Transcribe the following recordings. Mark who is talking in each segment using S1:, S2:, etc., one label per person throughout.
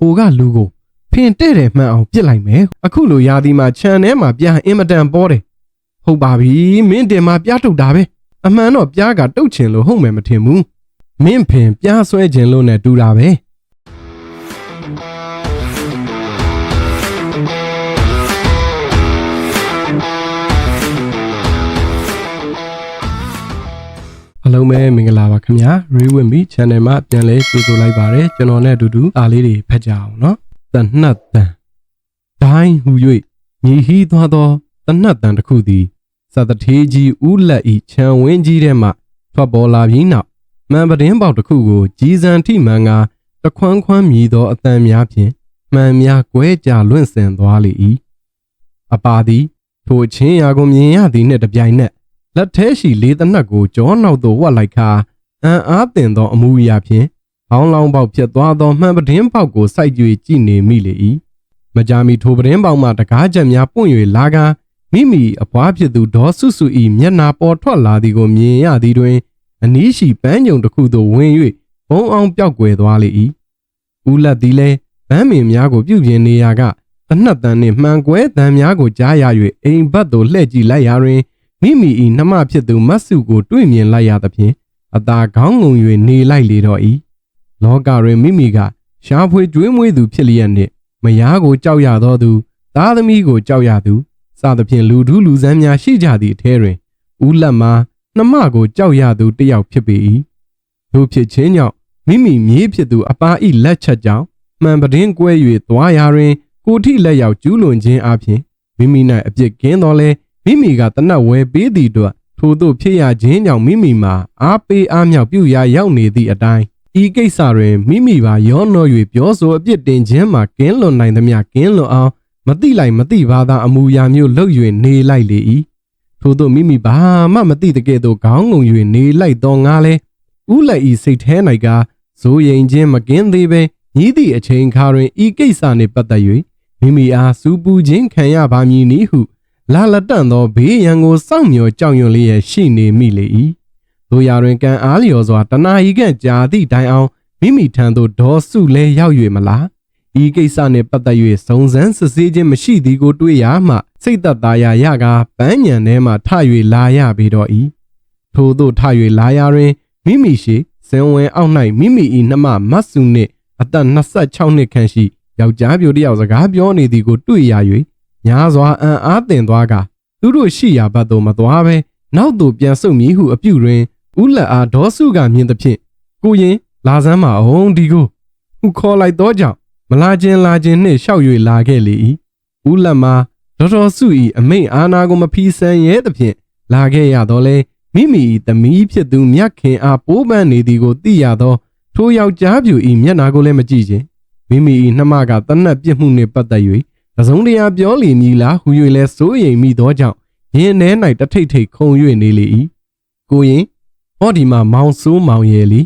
S1: ဟိုကလူကိုဖင်တဲ့တယ်မှန်အောင်ပြစ်လိုက်မယ်အခုလိုရာသီမှာခြံထဲမှာပြားအင်မတန်ပေါ်တယ်ဟုတ်ပါပြီမင်းတင်မှာပြားထုတ်တာပဲအမှန်တော့ပြားကတုတ်ချင်လို့ဟုတ်မယ်မထင်ဘူးမင်းဖင်ပြားဆွဲခြင်းလို့နဲ့တူတာပဲ အားလုံးပဲမင်္ဂလာပါခင်ဗျာ Rewinby Channel မှာပြန်လဲကြိုဆိုလိုက်ပါရစေကျွန်တော်နဲ့အတူတူအားလေးတွေဖတ်ကြအောင်နော်တနတ်တန်ဒိုင်းဟူ၍မြေဟီးသွားသောတနတ်တန်တစ်ခုသည်စသထေးကြီးဥလက်ဤခြံဝင်းကြီးထဲမှထွက်ပေါ်လာပြီးနောက်မှန်ပတင်းပေါက်တစ်ခုကိုကြီးစံထိမှန်ကတခွန်းခွန်းမြည်သောအတန်များဖြင့်မှန်များကွဲကြလွင့်စင်သွားလေ၏အပါသည်ထိုချင်းရာကိုမြင်ရသည်နှင့်တပြိုင်နက် လက်ထဲရှိလေးတနက်ကိုကြောနောက်သို့ဝတ်လိုက်ခါအံ့အားတင်သောအမှုအရာဖြင့်ဘောင်းလောင်းပေါက်ဖြစ်သွားသောမှန်ပဒင်းပေါက်ကိုစိုက်ကြွေကြည့်နေမိလေ၏မကြာမီထိုပဒင်းပေါက်မှတကားချက်များပွင့်၍လာကာမိမိအဖွားဖြစ်သူဒေါ်ဆုစု၏မျက်နာပေါ်ထွက်လာသည်ကိုမြင်ရသည်တွင်အနီးရှိပန်းကြုံတစ်ခုသို့ဝင်၍ဘုံအောင်ပြောက်ကွယ်သွားလေ၏ဦးလက်သည်လည်းဗမ်းမင်များကိုပြုပြင်နေရာကတနတ်တန်နှင့်မှန်ကွဲတန်များကိုကြားရ၍အိမ်ဘက်သို့လှည့်ကြည့်လိုက်ရာတွင် မိမိ၏နှမဖြစ်သူမတ်စုကို တွေ့မြင်လိုက်ရသဖြင့်အသာခေါင်းငုံ၍နေလိုက်လေတော့၏လောကတွင်မိမိကရှားဖွေကျွေးမွေးသူဖြစ်လျက်နှင့်မယားကိုကြောက်ရသောသူသားသမီးကိုကြောက်ရသူစသဖြင့်လူထူးလူဆန်းများရှိကြသည့်အထဲတွင်ဦးလက်မှာနှမကိုကြောက်ရသူတစ်ယောက်ဖြစ်ပေ၏တို့ဖြစ်ခြင်းကြောင့်မိမိမြေးဖြစ်သူအပါဤလက်ချက်ကြောင့်မှန်ပဒင်းကွဲ၍သွားရာတွင်ကိုထိလက်ရောက်ကျူးလွန်ခြင်းအပြင်မိမိ၌အပြစ်ကင်းတော်လဲ မိမိကတနတ်ဝဲပေးသည့်အတွက်ထို့သို့ဖြစ်ရခြင်းကြောင့်မိမိမှာအားပေးအားမြောက်ပြုရာရောက်နေသည့်အတိုင်းဤကိစ္စတွင်မိမိပါရောနှော၍ပြောဆိုအပြစ်တင်ခြင်းမှာကင်းလွန်နိုင်သမျှကင်းလွန်အောင်မတိလိုက်မတိဘာသာအမူအရာမျိုးလှုပ်၍နေလိုက်လေ၏ထို့သောမိမိဘာမှမတိတကဲ့သို့ခေါင်းငုံ၍နေလိုက်တော့ငါလဲဥလက်ဤစိတ်ထဲ၌ကဇိုးရင်ချင်းမကင်းသေးပဲညီးသည့်အချိန်ခါတွင်ဤကိစ္စနှင့်ပတ်သက်၍မိမိအားစူပူခြင်းခံရပါမည်နည်းဟု လာလက်တန့်သောဘေးရန်ကိုစောင့်မျှော်ကြောက်ရွံ့လျက်ရှိနေမိလေ၏တို့ရာတွင်ကံအားလျော်စွာတနာဤကန့်ကြာသည့်တိုင်အောင်မိမိထံသို့ဒေါ်စုလဲရောက်၍မလားဤကိစ္စနှင့်ပတ်သက်၍စုံစမ်းစစ်ဆေးခြင်းမရှိသည်ကိုတွေ့ရမှစိတ်သက်သာရာရကားပန်းညံထဲမှထ၍လာရပေတော့၏ထို့သို့ထ၍လာရာတွင်မိမိရှိဇင်ဝင်အောက်၌မိမိ၏နှမမတ်စုနှင့်အသက်26နှစ်ခန့်ရှိယောက်ျားပြိုတစ်ယောက်စကားပြောနေသည်ကိုတွေ့ရ၍ ညာစွာအံ့အားတင်သွားကသူတို့ရှိရာဘက်သို့မသွားဘဲနောက်သို့ပြန်ဆုတ်မည်ဟုအပြုတွင်ဦးလက်အားဒေါစုကမြင်သဖြင့်ကိုရင်လာစမ်းမအောင်ဒီကိုဟုခေါ်လိုက်သောကြောင့်မလာခြင်းလာခြင်းနှင့်ရှောက်၍လာခဲ့လေ၏ဦးလက်မှာဒေါ်တော်စု၏အမိန့်အာဏာကိုမဖီဆန်ရဲသဖြင့်လာခဲ့ရတော့လေမိမိ၏သမီးဖြစ်သူမြတ်ခင်အားပိုးပန်းနေသည်ကိုသိရသောထိုယောက်ျားပြူ၏မျက်နာကိုလည်းမကြည့်ခြင်းမိမိ၏နှမကတနတ်ပြစ်မှုနှင့်ပတ်သက်၍ တစုံတရာပြောလီမည်လားဟူ၍လဲစိုးရိမ်မိသောကြောင့်ရင်ထဲ၌တထိတ်ထိတ်ခုန်၍နေလေ၏ကိုရင်ဟောဒီမှာမောင်ဆိုးမောင်ရဲ့လီ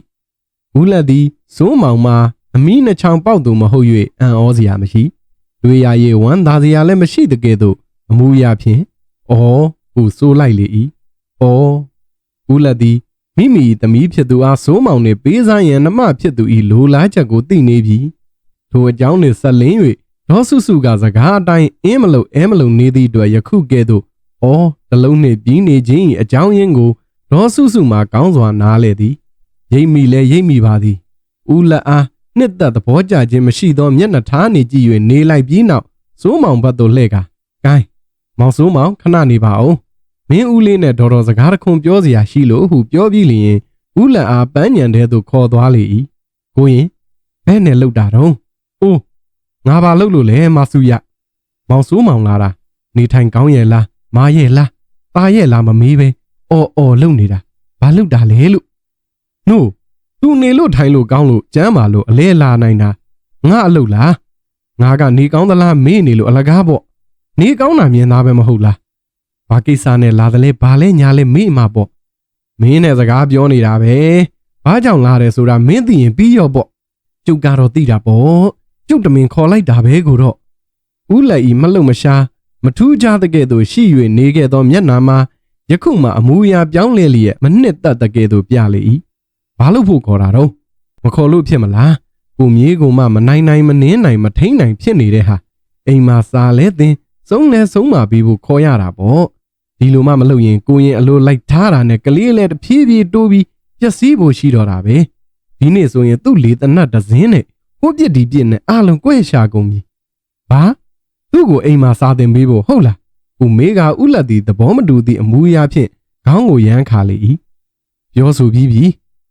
S1: ဘူးလက်သည်စိုးမောင်မှာအမီးနှချောင်ပေါက်သူမဟုတ်၍အံ့ဩစရာမရှိတွေ့ရ၍ဝမ်းသာစရာလည်းမရှိတကယ်သို့အမှုရာဖြင့်အော်ဟုစိုးလိုက်လေ၏အော်ဘူးလက်သည်မိမိသမီးဖြစ်သူအားစိုးမောင်နှင့်ပေးစားရန်နှမဖြစ်သူ၏လိုလားချက်ကိုသိနေပြီထိုအကြောင်းနှင့်ဆက်လင်း၍ ဒေါ်ဆုစုကစကားအတိုင်းအင်းမလို့အဲမလို့နေသည့်အတွက်ယခုကဲ့သို့ဩတလုံးနှင့်ပြီးနေခြင်း၏အကြောင်းရင်းကိုဒေါ်ဆုစုမှကောင်းစွာနားလေသည်ရိပ်မိလဲရိပ်မိပါသည်ဦးလက်အားနှစ်သက်သဘောကျခြင်းမရှိသောမျက်နှာထားနေကြည့်၍နေလိုက်ပြီးနောက်စိုးမောင်ဘက်သို့လှည့်ကာဂိုင်းမောင်စိုးမောင်ခဏနေပါဦးမင်းဦးလေးနဲ့ဒေါ်တော်စကားတခွန်ပြောစရာရှိလို့ဟုပြောပြီးလျင်ဦးလက်အားပန်းညံတဲ့သို့ခေါ်သွားလေ၏ကိုရင်ဘဲနဲ့လှုပ်တာတော့အိုး ငါဘာလှုပ်လို့လဲမဆူရမောင်စိုးမောင်လာတာနေထိုင်ကောင်းရဲ့လားမာရဲ့လားตาရဲ့လားမမေးပဲအော်အော်လှုပ်နေတာဘာလှုပ်တာလဲလို့နို့သူနေလို့ထိုင်လို့ကောင်းလို့ကျမ်းပါလို့အလဲလာနိုင်တာငါအလုပ်လားငါကနေကောင်းသလားမေးနေလို့အလကားပေါ့နေကောင်းတာမြင်သားပဲမဟုတ်လားဘာကိစ္စနဲ့လာတယ်လဲဘာလဲညာလဲမေးမှာပေါ့မင်းနဲ့စကားပြောနေတာပဲဘာကြောင့်လာတယ်ဆိုတာမင်းသိရင်ပြီးရောပေါ့ကျုပ်ကတော့သိတာပေါ့ ကျုပ်တမင်ခေါ်လိုက်တာပဲကိုတော့ဦးလက်ဤမလုံမရှားမထူးခြားတဲ့ကဲ့သို့ရှိ၍နေခဲ့သောမျက်နာမှာယခုမှအမူအရာပြောင်းလဲလျက်မနှစ်သက်တဲ့ကဲ့သို့ပြလေ၏ဘာလို့ဖို့ခေါ်တာတော့မခေါ်လို့ဖြစ်မလားကိုမြေးကိုမှမနိုင်နိုင်မနှင်းနိုင်မထိန်နိုင်ဖြစ်နေတဲ့ဟာအိမ်မှာစာလဲတင်စုံလဲဆုံးမပြီးဖို့ခေါ်ရတာပေါ့ဒီလိုမှမလုပ်ရင်ကိုရင်အလိုလိုက်ထားတာနဲ့ကလေးလည်းတဖြည်းဖြည်းတိုးပြီးပျက်စီးဖို့ရှိတော့တာပဲဒီနေ့ဆိုရင်သူ့လေတနတ်တစ်စင်းနဲ့ ဟိုပြစ်ဒီပြစ်နဲ့အလုံးကွဲရှာကုန်ပြီဘာသူ့ကိုအိမ်မှာစာတင်ပေးဖို့ဟုတ်လားကိုမေးကဥလက်သည်သဘောမတူသည့်အမူအရာဖြင့်ခေါင်းကိုရမ်းခါလေ၏ပြောဆိုပြီးပြီ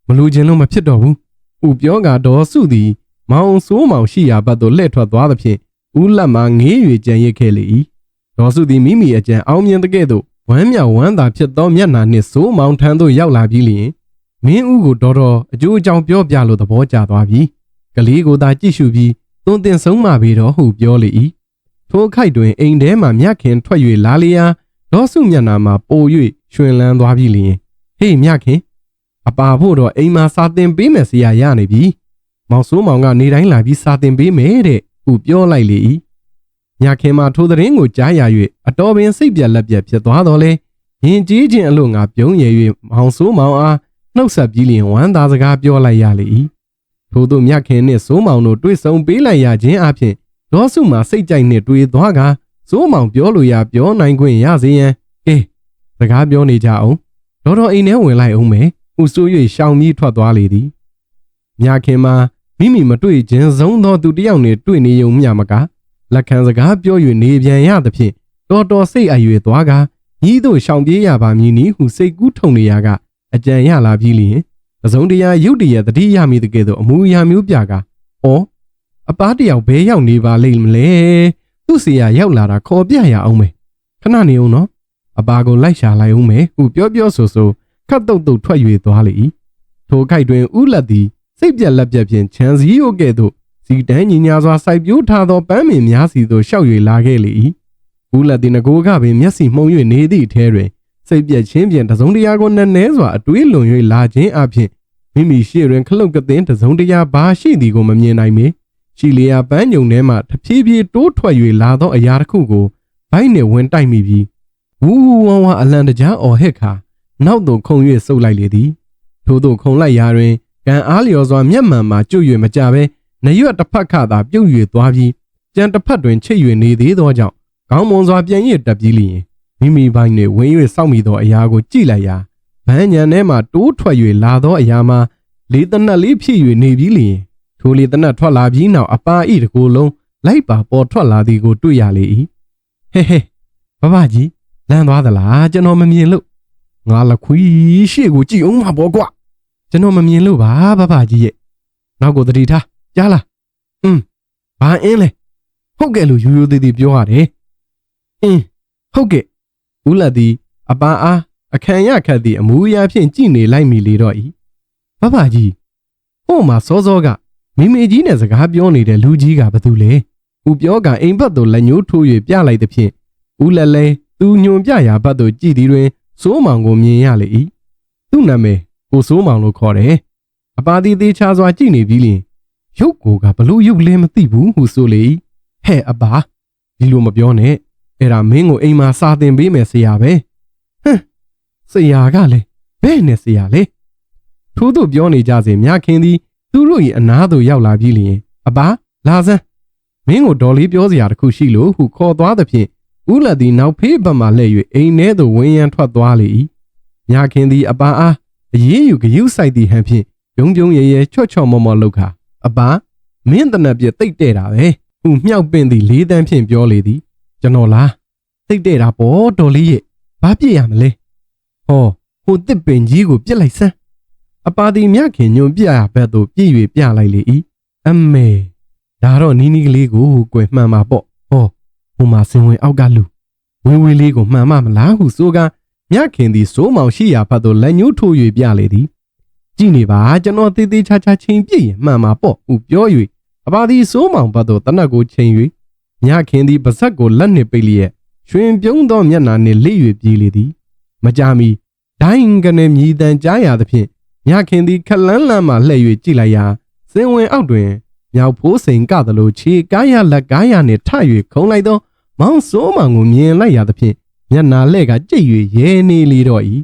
S1: မလူချင်းလို့မဖြစ်တော့ဘူးဥပြောကတော့စုသည် မောင်ဆိုးမောင်ရှိရာဘက်သို့လှည့်ထွက်သွားသဖြင့်ဦးလက်မှငေး၍ကြံရစ်ခဲ့လေ၏ဒေါ်စုသည်မိမိအကြံအောင်မြင်တဲ့ကဲ့သို့ဝမ်းမြောက်ဝမ်းသာဖြစ်သောမျက်နှာနှင့်ဆိုးမောင်ထံသို့ရောက်လာပြီးလျင်မင်းဦးကိုတော်တော်အကျိုးအကြောင်းပြောပြလို့သဘောကျသွားပြီ ကလေးကိုသာကြည့်ရှုပြီးသွန်သင်ဆုံးမပေတော့ဟုပြောလေ၏ထိုခိုက်တွင်အိမ်ထဲမှမြတ်ခင်ထွက်၍လာလျာဒေါ်စုမျက်နှာမှာပို၍ရွှင်လန်းသွားပြီးလျင်ဟေးမြတ်ခင်အပါဖို့တော့အိမ်မှာစာသင်ပေးမယ်ဆရာရနေပြီမောင်ဆိုးမောင်ကနေတိုင်းလာပြီးစာတင်ပေးမယ်တဲ့ဟုပြောလိုက်လေ၏ညခင်မှာထိုသတင်းကိုကြားရ၍အတော်ပင်စိတ်ပြက်လက်ပြက်ဖြစ်သွားတော့လေရင်ကြီးခြင်းအလို့ငါပြုံးရ၍မောင်ဆိုးမောင်အားနှုတ်ဆက်ပြီးလျင်ဝမ်းသာစကားပြောလိုက်ရလေ၏ ထို့သောမြခင်နှင့်ဆိုးမောင်တို့တွေ့ဆုံပေးလိုက်ရခြင်းအပြင်ဒေါ်စုမှာစိတ်ကြိုက်နှင့်တွေ့သွားကဆိုးမောင်ပြောလိုရပြောနိုင်ခွင့်ရစေရန်ကဲစကားပြောနေကြအောင်တော်တော်အိမ်ထဲဝင်လိုက်အောင်မယ်ဥဆိုး၍ရှောင်ပြီးထွက်သွားလေသည်မြခင်မှာမိမိမတွေ့ခြင်းဆုံးသောသူတစ်ယောက်နှင့်တွေ့နေုံမျှမကလက်ခံစကားပြော၍နေပြန်ရသဖြင့်တော်တော်စိတ်အရွယ်သွားကညီတို့ရှောင်ပြေးရပါမည်နီဟုစိတ်ကူးထုံနေရကအကြံရလာပြီးလျင် ပစုံတရားရုတ်တရက်တတိယမိတကယ်တော့အမူအရာမျိုးပြကဩအပားတယောက်ဘဲရောက်နေပါလိမ့်မလဲသူ့စီရရောက်လာတာခေါ်ပြရအောင်မယ်ခဏနေအောင်နော်အပါကိုလိုက်ရှာလိုက်အောင်မယ်ဟုပြောပြောဆိုဆိုခတ်တုတ်တုတ်ထွက်၍သွားလေ၏ထိုခိုက်တွင်ဥလက်သည်စိတ်ပြက်လက်ပြက်ဖြင့်ခြံစည်းရိုးကဲ့သို့စီတန်းညီညာစွာစိုက်ပျိုးထားသောပန်းမင်များစီသို့ရှောက်၍လာခဲ့လေ၏ဦးလက်သည်ငကိုကပင်မျက်စိမှုံ၍နေသည့်ထဲတွင် စိတ်ပြက်ခြင်းဖြင့်တစုံတရာကိုနက်နဲစွာအတွေးလွန်၍လာခြင်းအပြင်မိမိရှေ့တွင်ခလုတ်ကသင်းတစုံတရာဘာရှိသည်ကိုမမြင်နိုင်မေရှိလျာပန်းညုံထဲမှတဖြည်းဖြည်းတိုးထွက်၍လာသောအရာတစ်ခုကိုဘိုက်နှင့်ဝင်တိုက်မိပြီးဝူဝူဝါဝါအလံတကြားအော်ဟစ်ခါနောက်သို့ခုန်၍ဆုပ်လိုက်လေသည်ထို့သို့ခုန်လိုက်ရာတွင်ကံအားလျော်စွာမျက်မှန်မှာကျွတ်၍မကြဘဲနရွက်တစ်ဖက်ခသာပြုတ်၍သွားပြီးကြံတစ်ဖက်တွင်ချိတ်၍နေသေးသောကြောင့်ခေါင်းမွန်စွာပြန်ရတက်ပြီးလျင် မိမိဘိုင်းနှင့်ဝင်း၍စောင့်မိသောအရာကိုကြည့်လိုက်ရာဗန်းညံထဲမှတိုးထွက်၍လာသောအရာမှာလေတနက်လေးဖြစ်၍နေပြီးလျင်ထိုလေတနက်ထွက်လာပြီးနောက်အပါဤတကိုယ်လုံးလိုက်ပါပေါ်ထွက်လာသည်ကိုတွေ့ရလေ၏ဟဲဟဲဘဘကြီးလမ်းသွားသလားကျွန်တော်မမြင်လို့ငါလခွီးရှေ့ကိုကြည့်အောင်ပါဘောကွာကျွန်တော်မမြင်လို့ပါဘဘကြီးရဲ့နောက်ကိုတတိထားကြားလားอืมဘာအင်းလဲဟုတ်ကဲ့လို့ရိုးရိုးသေးသေးပြောရတယ်အင်းဟုတ်ကဲ့ ဦးလက်သည်အပန်းအားအခမ်းရခတ်သည့်အမူအရာဖြင့်ကြည်နေလိုက်မိလေတော့၏ဘဘကြီးဟို့မှာစောစောကမိမေကြီးနဲ့စကားပြောနေတဲ့လူကြီးကဘာတူလဲဦးပြောကအိမ်ဘက်သို့လက်ညှိုးထိုး၍ပြလိုက်သဖြင့်ဦးလက်လဲသူညွန်ပြရာဘက်သို့ကြည်သည်တွင်စိုးမောင်ကိုမြင်ရလေ၏သူ့နာမည်ကိုစိုးမောင်လို့ခေါ်တယ်အပါတီသေးချာစွာကြည်နေပြီးလျင်ရုပ်ကိုကဘလို့ရုပ်လဲမသိဘူးဟုဆိုလေ၏ဟဲ့အပါဒီလိုမပြောနဲ့ အဲ့ဒါမင်းကိုအိမ်မှာစာသင်ပေးမယ်ဆရာပဲဟမ်ဆရာကလည်းဘဲနဲ့ဆရာလေထို့သူပြောနေကြစဉ်မြခင်သည်သူတို့၏အနားသို့ရောက်လာပြီးလျင်အပါလာစမ်းမင်းကိုဒေါ်လေးပြောစရာတခုရှိလို့ဟုခေါ်သွားသဖြင့်ဦးလက်သည်နောက်ဖေးဘက်မှလှည့်၍အိမ်ထဲသို့ဝင်ရန်ထွက်သွားလေ၏မြခင်သည်အပါအားအရေးယူဂယုဆိုင်သည်ဟန်ဖြင့်ပြုံးပြုံးရဲရဲချော့ချော့မော့မော့လုပ်ခါအပါမင်းတနက်ပြတိတ်တဲ့တာပဲဥမြောက်ပင့်သည်လေးတန်းဖြင့်ပြောလေသည် ကျွန်တော်လားတိတ်တဲ့တာပေါ့တော်လေးရဲ့ဘာပြစ်ရမလဲဟောဟိုတစ်ပင်ကြီးကိုပြစ်လိုက်စမ်းအပါတီမြခင်ညွန်ပြရဘက်သို့ပြည့်၍ပြလိုက်လေ၏အမေဒါတော့နီးနီးကလေးကိုကွယ်မှန်ပါပေါ့ဟောဟိုမှာစင်ဝင်အောက်ကလူဝင်းဝင်းလေးကိုမှန်မမလားဟုဆိုကမြခင်သည်စိုးမောင်ရှိရာဘက်သို့လက်ညှိုးထိုး၍ပြလေသည်ကြည့်နေပါကျွန်တော်သေးသေးချာချာချိန်ပြည့်ရင်မှန်ပါပေါ့ဟုပြော၍အပါဒီစိုးမောင်ဘတ်သို့တနက်ကိုချိန်၍ ညခင်သည်ပါဇက်ကိုလက်နှင့်ပိတ်လျက်ရွှင်ပြုံးသောမျက်နှာနှင့်လိ၍ပြေးလေသည် မကြမီဒိုင်းကနေမြည်တမ်းကြားရသဖြင့်ညခင်သည်ခလန်းလန်းမှလှည့်၍ကြည့်လိုက်ရာစင်ဝင်အောက်တွင်မြောက်ဖိုးစိန်ကသလိုခြေကားရလက်ကားရနှင့်ထ၍ခုံလိုက်သော မောင်စိုးမောင်ကိုမြင်လိုက်ရသဖြင့်မျက်နာလှဲ့ကကြိတ်၍ရဲနေလေတော့၏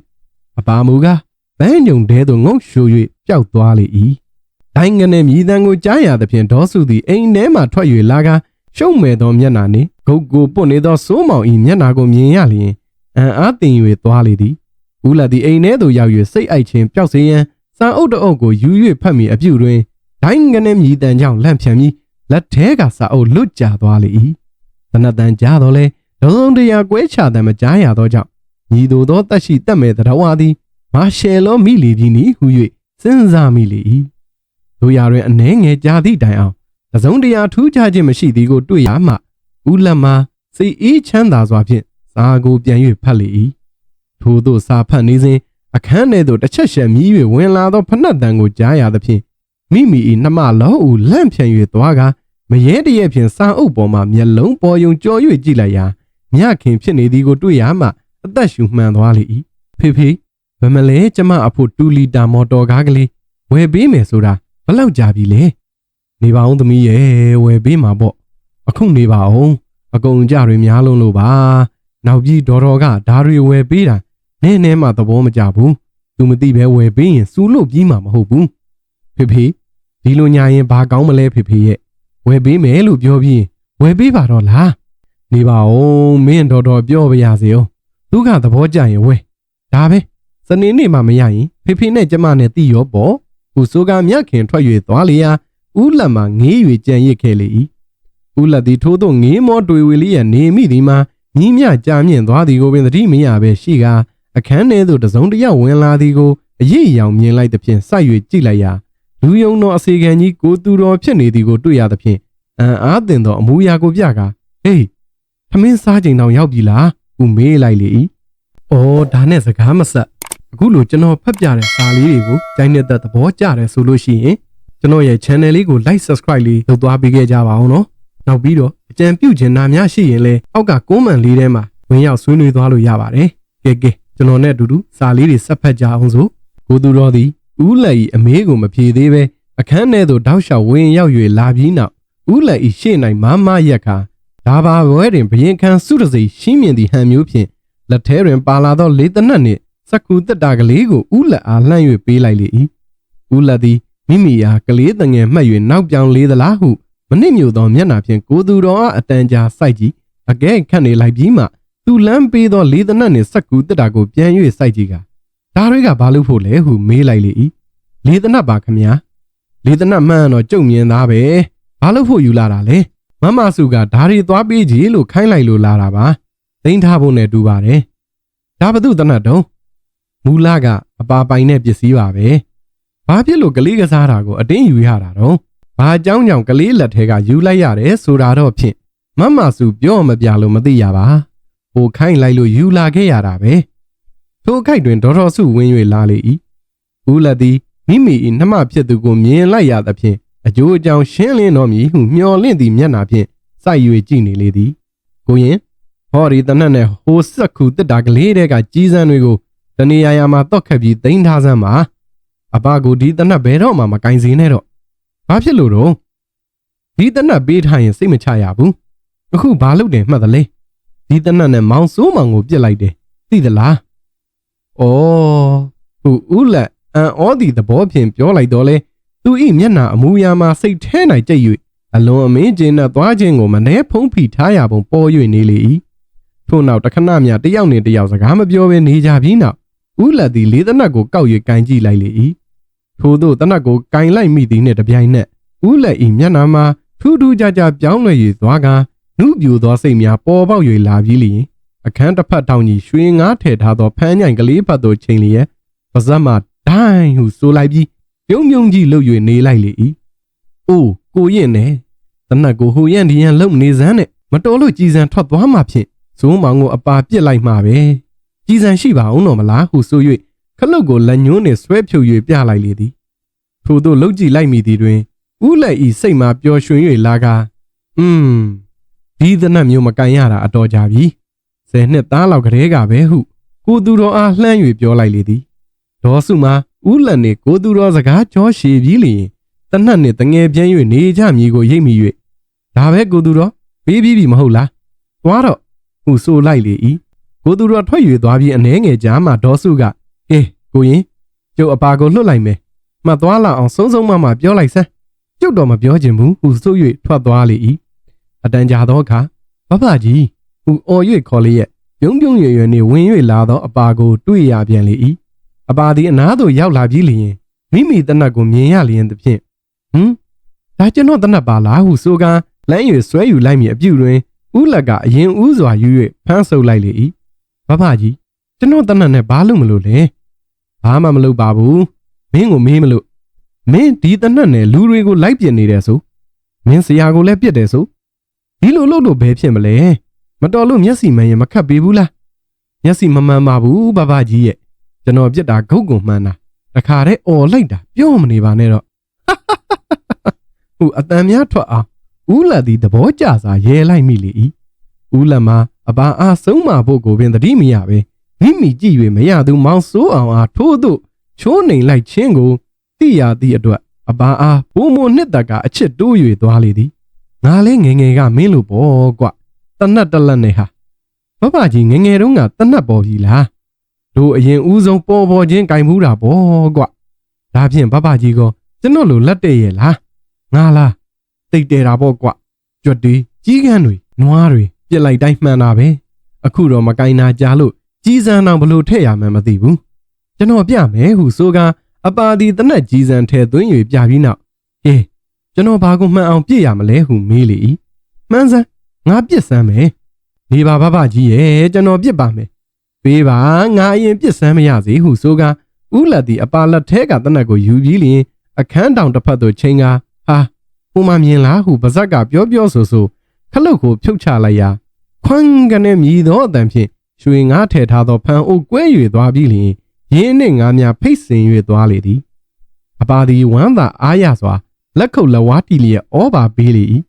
S1: အပါမူကားဘန်းညုံတဲသို့ငုံ့ရှို၍ပျောက်သွားလေ၏ဒိုင်းငနဲ့မြည်တမ်းကိုကြားရသဖြင့်ဒေါစုသည်အိမ်ထဲမှထွက်၍လာကာ ရှုံမဲ့သောမျက်နှာနှင့်ဂုတ်ကိုပွတ်နေသောစိုးမောင်၏မျက်နှာကိုမြင်ရလျင်အံ့အားသင်၍သွားလေသည်ဦးလာသည်အိမ်ထဲသို့ရောက်၍စိတ်အိုက်ခြင်းပျောက်စေရန်စာအုပ်တအုပ်ကိုယူ၍ဖတ်မိအပြုတွင်ဒိုင်းငနဲ့မြည်တမ်းကြောင့်လန့်ဖြန့်ပြီးလက်ထဲကစာအုပ်လွတ်ကျသွားလေ၏သနတန်ကြားတော်လဲလုံးတရာကွဲချတဲ့မကြားရသောကြောင့်ညီတို့သောတက်ရှိတက်မဲ့တော်ဝါသည်မာရှယ်လောမိလီပြီးနီဟု၍စဉ်းစားမိလေ၏တို့ရတွင်အနှဲငယ်ကြားသည့်တိုင်အောင် တစုံတရာထူးခြားခြင်းမရှိသည်ကိုတွေ့ရမှဦးလက်မှာစိတ်အေးချမ်းသာစွာဖြင့်စာကိုပြန်၍ဖတ်လေ၏ထို့သောစာဖတ်နေစဉ်အခန်းထဲသို့တစ်ချက်ချက်မြည်၍ဝင်လာသောဖနှက်တံကိုကြားရသဖြင့်မိမိ၏နှမလောဦးလန့်ဖြန့်၍သွားကားမရဲတရက်ဖြင့်စာအုပ်ပေါ်မှမျက်လုံးပေါ်ယုံကြော်၍ကြည့်လိုက်ရာမြခင်ဖြစ်နေသည်ကိုတွေ့ရမှအသက်ရှူမှန်သွားလေ၏ဖေဖေဘယ်မလဲကျမအဖို့2လီတာမော်တော်ကားကလေးဝယ်ပေးမယ်ဆိုတာဘယ်လောက်ကြာပြီလဲ နေပါအောင်သမီးရဲ့ဝယ်ပေးမှာပေါ့အခုနေပါအောင်အကုန်ကြတွေများလုံးလို့ပါနောက်ပြီးဒေါ်တော်ကဓာတွေဝယ်ပေးတာနည်းနည်းမှသဘောမကျဘူးသူမသိပဲဝယ်ပေးရင်စူလို့ပြီးမှာမဟုတ်ဘူးဖေဖေဒီလိုညာရင်ဘာကောင်းမလဲဖေဖေရဲ့ဝယ်ပေးမယ်လို့ပြောပြီးဝယ်ပေးပါတော့လားနေပါဦးမင်းတော်တော်ပြောပါရစေဦးသူကသဘောကျရင်ဝယ်ဒါပဲစနေနေ့မှမရရင်ဖေဖေနဲ့ကျမနဲ့တီးရောပေါ့ခုဆိုကမြခင်ထွက်၍သွားလေရာ ဦးလက်မှငေး၍ကြံရစ်ခဲ့လေ၏ဦးလက်သည်ထိုးသောငေးမောတွေဝေလေးရနေမိသည်မှာညီးမြကြာမြင့်သွားသည်ကိုပင်သတိမရပဲရှိကာအခန်းထဲသို့တစုံတစ်ယောက်ဝင်လာသည်ကိုအရေးအယောင်မြင်လိုက်သဖြင့်စိုက်၍ကြည့်လိုက်ရာလူယုံသောအစီခံကြီးကိုသူတော်ဖြစ်နေသည်ကိုတွေ့ရသဖြင့်အံအားတင်သောအမူအရာကိုပြကာဟေးထမင်းစားချိန်တောင်ရောက်ပြီလားဟုမေးလိုက်လေ၏အော်ဒါနဲ့စကားမဆက်အခုလိုကျွန်တော်ဖတ်ပြတဲ့စာလေးတွေကိုကြိုင်းနေတဲ့သဘောကျတယ်ဆိုလို့ရှိရင် ကျွန်တော်ရဲ့ channel လေးကို like subscribe လေးလုပ်သွားပေးခဲ့ကြပါအောင်နော်နောက်ပြီးတော့အကြံပြုချင်တာများရှိရင်လည်းအောက်က comment လေးထဲမှာဝင်ရောက်ဆွေးနွေးသွားလို့ရပါတယ်ကဲကဲကျွန်တော်နဲ့အတူတူစာလေးတွေဆက်ဖတ်ကြအောင်စို့ကိုသူတော်သည်ဦးလက်ဤအမေးကိုမဖြေသေးပဲအခန်းထဲသို့တောက်လျှောက်ဝင်ရောက်၍လာပြီးနောက်ဦးလက်ဤရှေ့၌မမရက်ခါဒါပါဘွဲတွင်ဘရင်ခန်းစုတစိရှင်းမြင်သည့်ဟန်မျိုးဖြင့်လက်ထဲတွင်ပါလာသောလေးတနတ်နှင့်စက္ကူတက်တာကလေးကိုဦးလက်အားလှမ်း၍ပေးလိုက်လေ၏ဦးလက်သည် မိမိအားကလေးတငယ်မှတ်၍နောက်ပြောင်လေးသလားဟုမနစ်မြို့သောမျက်နှာဖြင့်ကိုသူတော်အားအတန်ကြာစိုက်ကြည့်အကဲခန့်နေလိုက်ပြီးမှသူလမ်းပေးသောလေးတနတ်နှင့်စက္ကူတက်တာကိုပြန်၍စိုက်ကြည့်ကဒါတွေကဘာလို့ဖို့လဲဟုမေးလိုက်လေ၏လေးတနတ်ပါခမညာလေးတနတ်မှန်တော့ကြုံမြင်သားပဲဘာလို့ဖို့ယူလာတာလဲမမစုကဓာရီသွားပေးကြည့်လို့ခိုင်းလိုက်လို့လာတာပါသိမ်းထားဖို့နဲ့တူပါတယ်ဒါဘသူတနတ်တုံးမူလကအပါပိုင်တဲ့ပစ္စည်းပါပဲ ဘာဖြစ်လို့ကလေးကစားတာကိုအတင်းယူရတာတော့ဘာအကြောင်းကြောင့်ကလေးလက်ထဲကယူလိုက်ရတယ်ဆိုတာတော့ဖြင့်မမစုပြောမပြလို့မသိရပါဟိုခိုင်းလိုက်လို့ယူလာခဲ့ရတာပဲထိုခိုက်တွင်ဒေါ်တော်စုဝင်၍လာလေ၏ဦးလက်သည်မိမိ၏နှမဖြစ်သူကိုမြင်လိုက်ရသဖြင့်အကျိုးအကြောင်းရှင်းလင်းတော်မူဟုမျှော်လင့်သည့်မျက်နှာဖြင့်စိုက်၍ကြည့်နေလေသည်ကိုရင်ဟောဒီတနက်နဲ့ဟိုဆက်ခုတစ်တာကလေးတဲကကြီးစံတွေကိုတနေရာရာမှာတော့ခတ်ပြီးသိမ်းထားစမ်းပါ အဘကိုဒီတနက်ဘယ်တော့မှမကင်စင်းနဲ့တော့ဘာဖြစ်လို့တော့ဒီတနက်ပေးထားရင်စိတ်မချရဘူးအခုဘာလုပ်တယ်မှတ်သလဲဒီတနက်နဲ့မောင်စိုးမောင်ကိုပြစ်လိုက်တယ်သိသလားဩဟူဦးလက်အန်ဩဒီသဘောဖြင့်ပြောလိုက်တော့လေသူဤမျက်နှာအမူအရာမှာစိတ်ထဲ၌ကြိတ်၍အလွန်အမင်းကျင်းနဲ့သွားခြင်းကိုမနှဲဖုံးဖိထားရပုံပေါ်၍နေလေ၏ထို့နောက်တခဏမြတယောက်နှင့်တယောက်စကားမပြောဘဲနေကြပြီးနောက်ဦးလက်သည်လေးသနက်ကိုကောက်၍ကန်ကြည့်လိုက်လေ၏ ထို့သောတနက်ကိုကန်လိုက်မိသည်နှင့်တပြိုင်နက်ဦးလက်၏မျက်နှာမှာထူးထူးခြားခြားပြောင်းလဲ၍သွားကာနုပြူသောစိတ်များပေါ်ပေါက်၍လာပြီးလျင်အခန်းတစ်ဖက်ထောင်ကြီးရွှေငါးထည့်ထားသောဖမ်းညိုင်ကလေးဖတ်သို့ချိန်လျက်ပါဇက်မှဒိုင်းဟုဆိုလိုက်ပြီးပြုံးပြုံးကြီးလှုပ်၍နေလိုက်လေ၏အိုးကိုရင်နဲ့တနက်ကိုဟိုရန်ဒီရန်လုံနေစမ်းနဲ့မတော်လို့ကြည်စံထွက်သွားမှဖြင့်ဇုံးမောင်ကိုအပါပြစ်လိုက်မှပဲကြည်စံရှိပါအောင်တော့မလားဟုဆို၍ ခလုတ်ကိုလက်ညှိုးနှင့်ဆွဲဖြုတ်၍ပြလိုက်လေသည်ထို့သို့လှုပ်ကြည့်လိုက်မိသည်တွင်ဥလက်ဤစိတ်မှပျော်ရွှင်၍လာကားอืมဒီသနတ်မျိုးမကန်ရတာအတော်ကြာပြီဆယ်နှစ်သားလောက်ကလေးကပဲဟု ကိုသူတော်အားလှမ်း၍ပြောလိုက်လေသည်ဒေါ်စုမှာဥလက်နှင့်ကိုသူတော်စကားကြောရှည်ပြီးလျင်တနတ်နှင့်တငယ်ပြင်း၍နေကြမည်ကိုရိပ်မိ၍ဒါပဲကိုသူတော်ပြီးပြီးပြီမဟုတ်လားသွားတော့ဟုဆိုလိုက်လေ၏ကိုသူတော်ထွက်၍သွားပြီးအနှဲငယ်ကြားမှဒေါ်စုကအေး ကိုရင်ကျုပ်အပါကိုလွတ်လိုက်မယ်မမှတ်သွားလာအောင်စုံစုံမမပြောလိုက်စမ်းကျုပ်တော့မပြောချင်ဘူးဟုဆို၍ထွက်သွားလေ၏အတန်ကြာသောအခါဘဘကြီးဟုအော်၍ခေါ်လျက်ပြုံးပြုံးရွရွနေဝင်၍လာသောအပါကိုတွေ့ရပြန်လေ၏အပါသည်အနားသို့ရောက်လာပြီးလျင်မိမိတနတ်ကိုမြင်ရလျင်သဖြင့်ဟမ်ဒါကျွန်တော်တနတ်ပါလားဟုဆိုကားလမ်း၍ဆွဲယူလိုက်မည်အပြုတွင်ဥလက်ကအရင်ဥစွာယူ၍ဖမ်းဆုပ်လိုက်လေ၏ဘဘကြီးကျွန်တော်တနတ်နဲ့ဘာလို့မလို့လဲ ဘာမှမလုပ်ပါဘူးမင်းကိုမေးမလို့မင်းဒီတနတ်နဲ့လူတွေကိုလိုက်ပြစ်နေတယ်ဆိုမင်းဆရာကိုလည်းပြစ်တယ်ဆိုဒီလိုလုပ်လို့ဘယ်ဖြစ်မလဲမတော်လို့မျက်စိမှန်ရင်မခတ်ပေးဘူးလားမျက်စိမမှန်ပါဘူးဘဘကြီးရဲ့ကျွန်တော်ပြစ်တာဂုတ်ကုန်မှန်တာတခါတည်းអော်လိုက်တာပြောမနေပါနဲ့တော့ဟူအတန်များထွက်အောင်ဦးလက်သည်သဘောကျစာရဲလိုက်မိလေ၏ဦးလက်မှာအပါအားဆုံးမဖို့ကိုပင်သတိမရပဲ မိမိကြည့်၍မရသူမောင်စိုးအောင်အားထိုးသို့ချိုးနှိမ်လိုက်ခြင်းကိုသိရသည့်အတွက်အပါအားဘုံမနှစ်သက်ကအချစ်တိုး၍သွားလေသည်ငါလဲငယ်ငယ်ကမင်းလိုပေါ့ကွတနတ်တလက်နဲ့ဟာဘဘကြီးငယ်ငယ်တုန်းကတနတ်ပေါ်ပြီလားတို့အရင်ဦးဆုံးပေါ်ပေါ်ချင်းကင်မှုတာပေါ့ကွဒါဖြင့်ဘဘကြီးကကျွန်တော်လိုလက်တဲ့ရဲ့လားငါလားတိတ်တယ်တာပေါ့ကွကြွတ်တီးကြီးကန်းတွေနွားတွေပြစ်လိုက်တိုင်းမှန်တာပဲအခုတော့မကင်နာကြလို့ ကြီးစံအောင်ဘလို့ထည့်ရမှန်းမသိဘူးကျွန်တော်ပြမယ်ဟုဆိုကအပါဒီတနက်ကြီးစံထဲသွင်း၍ပြပြီးနောက်ဟေးကျွန်တော်ဘာကိုမှန်အောင်ပြည့်ရမလဲဟုမေးလေ၏မှန်းစမ်းငါပြစ်စမ်းမယ်နေပါဘဘကြီးရဲ့ကျွန်တော်ပြစ်ပါမယ်ပေးပါငါအရင်ပြစ်စမ်းမရစေဟုဆိုကဥလက်သည်အပါလက်ထဲကတနက်ကိုယူပြီးလျင်အခန်းတောင်တစ်ဖက်သို့ချိန်ကားဟာဟိုမှမြင်လားဟုပါဇက်ကပြောပြောဆိုဆိုခလုတ်ကိုဖြုတ်ချလိုက်ရာခွန်းကနေမြည်သောအတန်ဖြင့် ရွှေငါးထည့်ထားသောဖန်အိုကွဲ၍သွားပြီးလျင်ရင်းနှင့်ငါးများဖိတ်ဆင်၍သွားလေသည်အပါသည်ဝမ်းသာအားရစွာလက်ခုပ်လက်ဝါးတီလျက်ဩဘာပေးလေ၏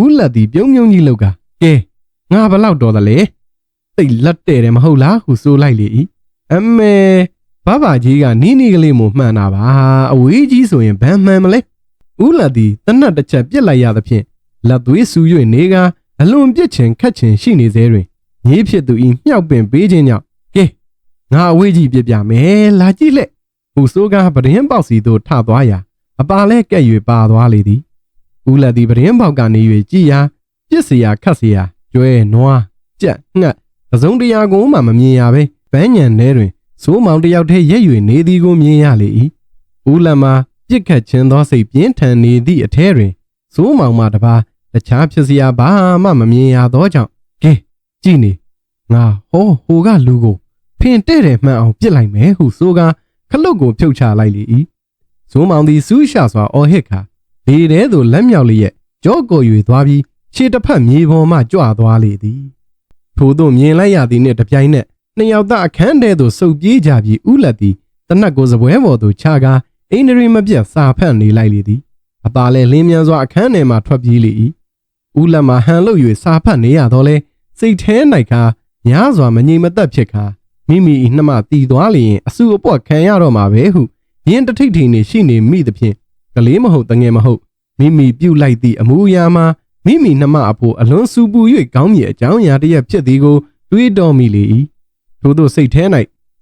S1: ဦးလက်သည်ပြုံးပြုံးကြီးလောက်ကကဲငါဘလောက်တော်သလဲသိတ်လက်တဲ့တယ်မဟုတ်လားဟုဆိုလိုက်လေ၏အမေဘဘကြီးကနီးနီးကလေးမို့မှန်တာပါအဝေးကြီးဆိုရင်ဘယ်မှန်မလဲဦးလက်သည်တနတ်တစ်ချက်ပြစ်လိုက်ရသဖြင့်လက်သွေးဆူ၍နေကအလွန်ပြစ်ချင်ခတ်ချင်ရှိနေသေးတွင် ညည်းဖြစ်သူဤမြောက်ပင်ပေးခြင်းကြောင့်ကဲငါအဝေးကြီးပြပြမယ်လာကြည့်လက်ဟူဆိုကားပဒင်းပေါက်စီသို့ထသွားရာအပါလဲကဲ့၍ပါသွားလေသည်ဦးလက်သည်ပဒင်းပေါက်ကနေ၍ကြည်ရာပြစ်เสียခတ်เสียကျွဲနွားကြက်ငှက်ပစုံတရားကိုမှမမြင်ရပဲဗန်းညံထဲတွင်စိုးမောင်တယောက်တည်းရက်၍နေသည်ကိုမြင်ရလေ၏ဦးလက်မှာပြစ်ခတ်ခြင်းသောစိတ်ပြင်းထန်နေသည့်အထဲတွင်စိုးမောင်မှတပါတခြားဖြစ်စရာဘာမှမမြင်ရသောကြောင့်ကဲ ကြည့်နေငါဟောဟိုကလူကိုဖင်တဲ့တယ်မှန်အောင်ပြစ်လိုက်မယ်ဟုဆိုကာခလုတ်ကိုဖြုတ်ချလိုက်လေ၏ဇိုးမောင်သည်စူးရှစွာအော်ဟစ်ခါဒီထဲသို့လက်မြောက်လျက်ကြောကို၍သွားပြီးခြေတစ်ဖက်မြေပေါ်မှကြွသွားလေသည်ထို့သို့မြင်လိုက်ရသည်နှင့်တပြိုင်နက်နှစ်ယောက်သားအခန်းထဲသို့စုပ်ပြေးကြပြီးဥလက်သည်တနတ်ကိုစပွဲပေါ်သို့ချကာအင်းရီမပြတ်စာဖတ်နေလိုက်လေသည်အပါလဲလင်းမြန်စွာအခန်းထဲမှထွက်ပြေးလေ၏ဥလက်မှဟန်လို့၍စာဖတ်နေရတော့လဲ စိတ်ထဲ၌ကညားစွာမငြိမ်မသက်ဖြစ်ခါမိမိ၏နှမတီသွားလျင်အဆူအပွက်ခံရတော့မှာပဲဟုရင်းတထိတ်ထိန်နေရှိနေမိသဖြင့်ကလေးမဟုတ်တငယ်မဟုတ်မိမိပြုတ်လိုက်သည့်အမူအရာမှာမိမိနှမအဖို့အလွန်စူပူ၍ကောင်းမြတ်အကြောင်းအရာတစ်ရပ်ဖြစ်သည်ကိုတွေးတော်မိလေ၏ထို့သောစိတ်ထဲ၌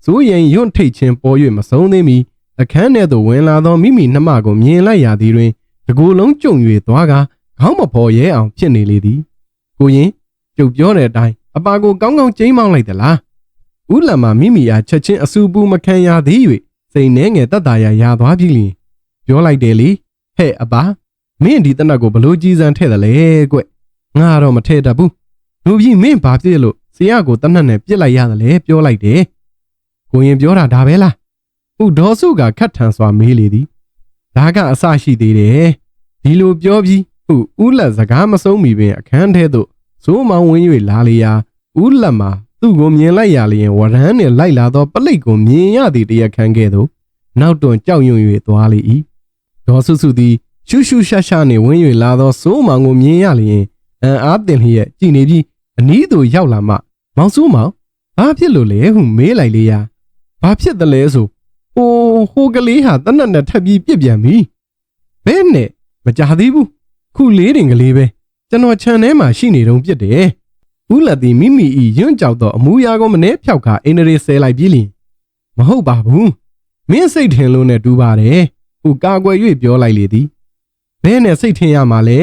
S1: ဇိုးရင်ယွန့်ထိတ်ခြင်းပေါ်၍မဆုံးသေးမီအခန်းထဲသို့ဝင်လာသောမိမိနှမကိုမြင်လိုက်ရသည်တွင်တကူလုံးကြုံ၍သွားကာခေါင်းမဖော်ရဲအောင်ဖြစ်နေလေသည်ကိုရင် ကျုပ်ပြောတဲ့အတိုင်းအပါကိုကောင်းကောင်းကျိမ်းမောင်းလိုက်သလားဥလံမှာမိမိအားချက်ချင်းအဆူပူမခံရသေး၍စိတ်နှဲငယ်တတ်တာရရသွားပြီလျင်ပြောလိုက်တယ်လေဟဲ့အပါမင်းဒီတနတ်ကိုဘလို့ကြီးစံထဲ့တယ်လေကွငါတော့မထဲ့တတ်ဘူးလူကြီးမင်းဘာဖြစ်လို့ဆရာကိုတနတ်နဲ့ပြစ်လိုက်ရတယ်လေပြောလိုက်တယ်ကိုရင်ပြောတာဒါပဲလားဥဒေါ်စုကခတ်ထန်စွာမေးလေသည်ဒါကအဆရှိသေးတယ်ဒီလိုပြောပြီးဟုဥလက်စကားမဆုံးမီပင်အခန်းထဲသို့ ဇိုးမောင်ဝင်၍လာလေရာဥလက်မှာသူ့ကိုမြင်လိုက်ရလျင်ဝရမ်းနှင့်လိုက်လာသောပလိတ်ကိုမြင်ရသည့်တရခန်းကဲ့သို့နောက်တွန်ကြောက်ရွံ့၍သွားလေ၏ဒေါ်စုစုသည်ရှူးရှူးရှာရှာနှင့်ဝင်၍လာသောစိုးမောင်ကိုမြင်ရလျင်အံအားတင်လျက်ကြည်နေပြီးအနီးသို့ရောက်လာမှမောင်စိုးမောင်ဘာဖြစ်လို့လဲဟုမေးလိုက်လေရာဘာဖြစ်တယ်လဲဆိုဟိုဟိုကလေးဟာတနတ်နဲ့ထပ်ပြီးပြစ်ပြန်ပြီဘဲနဲ့မကြသေးဘူးခုလေးတင်ကလေးပဲ ကျွန်တော်ခြံထဲမှာရှိနေတုံးပြစ်တယ်ဦးလက်သည်မိမိဤယွန့်ကြောက်သောအမူအရာကိုမနှဲဖြောက်ခါအင်းရီဆဲလိုက်ပြီးလျင်မဟုတ်ပါဘူးမင်းစိတ်ထင်လို့နဲ့တူပါတယ်ဟုကာကွယ်၍ပြောလိုက်လေသည်ဘဲနဲ့စိတ်ထင်ရမှာလဲ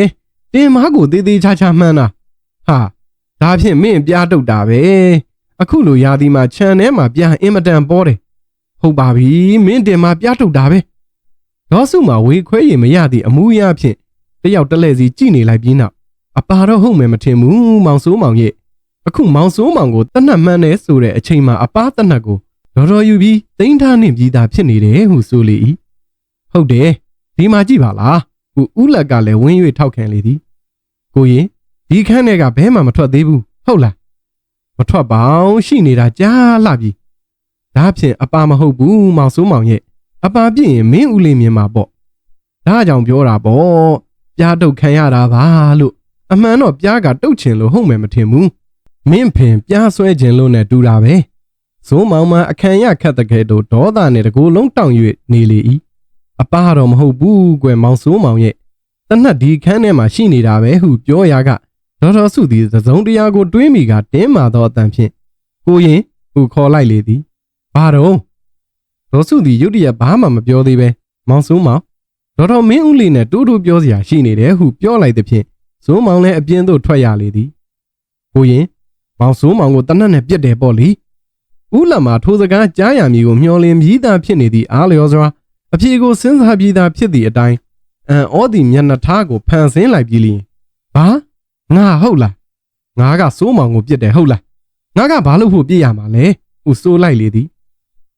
S1: တင်မားကိုသေးသေးချာချာမှန်းတာဟာဒါဖြင့်မင်းပြားတုတ်တာပဲအခုလိုရာသီမှာခြံထဲမှာပြားအင်မတန်ပေါ်တယ်ဟုတ်ပါပြီမင်းတင်မားပြားတုတ်တာပဲဒေါစုမှာဝေခွဲရည်မရသည့်အမှုအရာဖြင့်တယောက်တစ်လဲစီကြည့်နေလိုက်ပြီးနောက် အပါတော့ဟုတ်မယ်မထင်ဘူးမောင်စိုးမောင်ရဲ့အခုမောင်စိုးမောင်ကိုတနတ်မှန်းနေဆိုတဲ့အချိန်မှာအပားတနတ်ကိုတော်တော်ယူပြီးတိန်းထားနှင့်ပြီးသားဖြစ်နေတယ်ဟုဆိုလေ၏ဟုတ်တယ်ဒီမှာကြည့်ပါလားကိုဦးလက်ကလည်းဝင်း၍ထောက်ခံလေသည်ကိုရင်ဒီခန်းထဲကဘဲမှမထွက်သေးဘူးဟုတ်လားမထွက်ပါဘူးရှိနေတာကြားလာပြီဒါဖြင့်အပါမဟုတ်ဘူးမောင်စိုးမောင်ရဲ့အပါပြည့်ရင်မင်းဦးလေးမြင်မှာပေါ့ဒါကြောင့်ပြောတာပေါ့ပြားတုတ်ခံရတာပါလို့ အမှန်တော့ပြားကတုတ်ချင်လို့ဟုတ်မယ်မထင်ဘူးမင်းဖင်ပြားဆွဲခြင်းလို့နဲ့တူတာပဲဇိုးမောင်မအခမ်းရခတ်တဲ့ကဲ့သို့ဒေါသနဲ့တကူလုံးတောင့်၍နေလေ၏အပားတော့မဟုတ်ဘူးကွယ်မောင်စိုးမောင်ရဲ့တနတ်ဒီခန်းထဲမှာရှိနေတာပဲဟုပြောရာကဒေါ်တော်စုသည်သစုံတရားကိုတွေးမိကတင်းမာသောအတန်ဖြင့်ကိုရင်ဟုခေါ်လိုက်လေသည်ဘာတော့ဒေါ်စုသည်ရုတ်တရက်ဘာမှမပြောသေးပဲမောင်စိုးမောင်ဒေါ်တော်မင်းဦးလေးနဲ့တူတူပြောစရာရှိနေတယ်ဟုပြောလိုက်သည်ဖြင့် ဇိုးမောင်လည်းအပြင်းသို့ထွက်ရလေသည်ကိုရင်မောင်စိုးမောင်ကိုတနတ်နဲ့ပြစ်တယ်ပေါ့လေဦးလမှာထိုစကားကြားရမည်ကိုမျှော်လင့်ပြီးသားဖြစ်နေသည့်အားလျော်စွာအဖြေကိုစဉ်းစားပြီးသားဖြစ်သည့်အတိုင်းအန်ဩသည်မျက်နှာထားကိုဖန်ဆင်းလိုက်ပြီးလျင်ဘာငါဟုတ်လားငါကစိုးမောင်ကိုပြစ်တယ်ဟုတ်လားငါကဘာလို့ဖို့ပြစ်ရမှာလဲဟုဆိုလိုက်လေသည်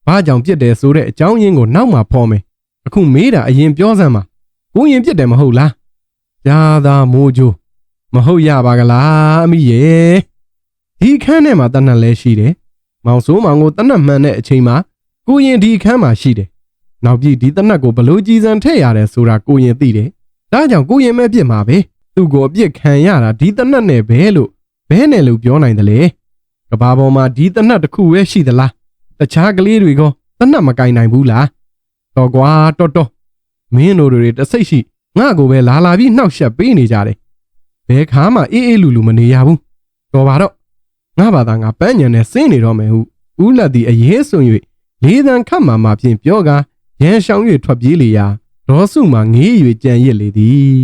S1: ဘာကြောင့်ပြစ်တယ်ဆိုတဲ့အကြောင်းရင်းကိုနောက်မှဖော်မယ်အခုမေးတာအရင်ပြောစမ်းပါကိုရင်ပြစ်တယ်မဟုတ်လား ရာသာမိုးကြိုးမဟုတ်ရပါကလားအမိရဲ့ဒီခန်းထဲမှာတဏ္ဍလဲရှိတယ်မောင်စိုးမောင်ကိုတနတ်မှန်တဲ့အချိန်မှာကိုရင်ဒီအခန်းမှာရှိတယ်။နောက်ပြီးဒီတနတ်ကိုဘလို့ကြီးစံထည့်ရတယ်ဆိုတာကိုရင်သိတယ်။ဒါကြောင့်ကိုရင်မဲ့ပြစ်မှာပဲ။သူ့ကိုအပြစ်ခံရတာဒီတနတ်နဲ့ပဲလို့ဘဲနဲ့လို့ပြောနိုင်တယ်လေ။ကဘာပေါ်မှာဒီတနတ်တစ်ခုပဲရှိသလား။တခြားကလေးတွေကတနတ်မကင်နိုင်ဘူးလား။တော်ကွာတော်တော်မင်းတို့တွေတစိတ်ရှိ ငါ့ကိုပဲလာလာပြီးနှောက်ယှက်ပေးနေကြတယ်။ဘဲခါမှအေးအေးလူလူမနေရဘူး။တော်ပါတော့ငါဘာသာငါပန်းညံနဲ့ဆင်းနေတော့မယ်ဟုဦးလက်သည်အရေးစွန်၍လေးတန်ခတ်မှမှဖြင့်ပြောကာရန်ရှောင်း၍ထွက်ပြေးလေရာဒေါ်စုမှငေး၍ကြံရစ်လေသည်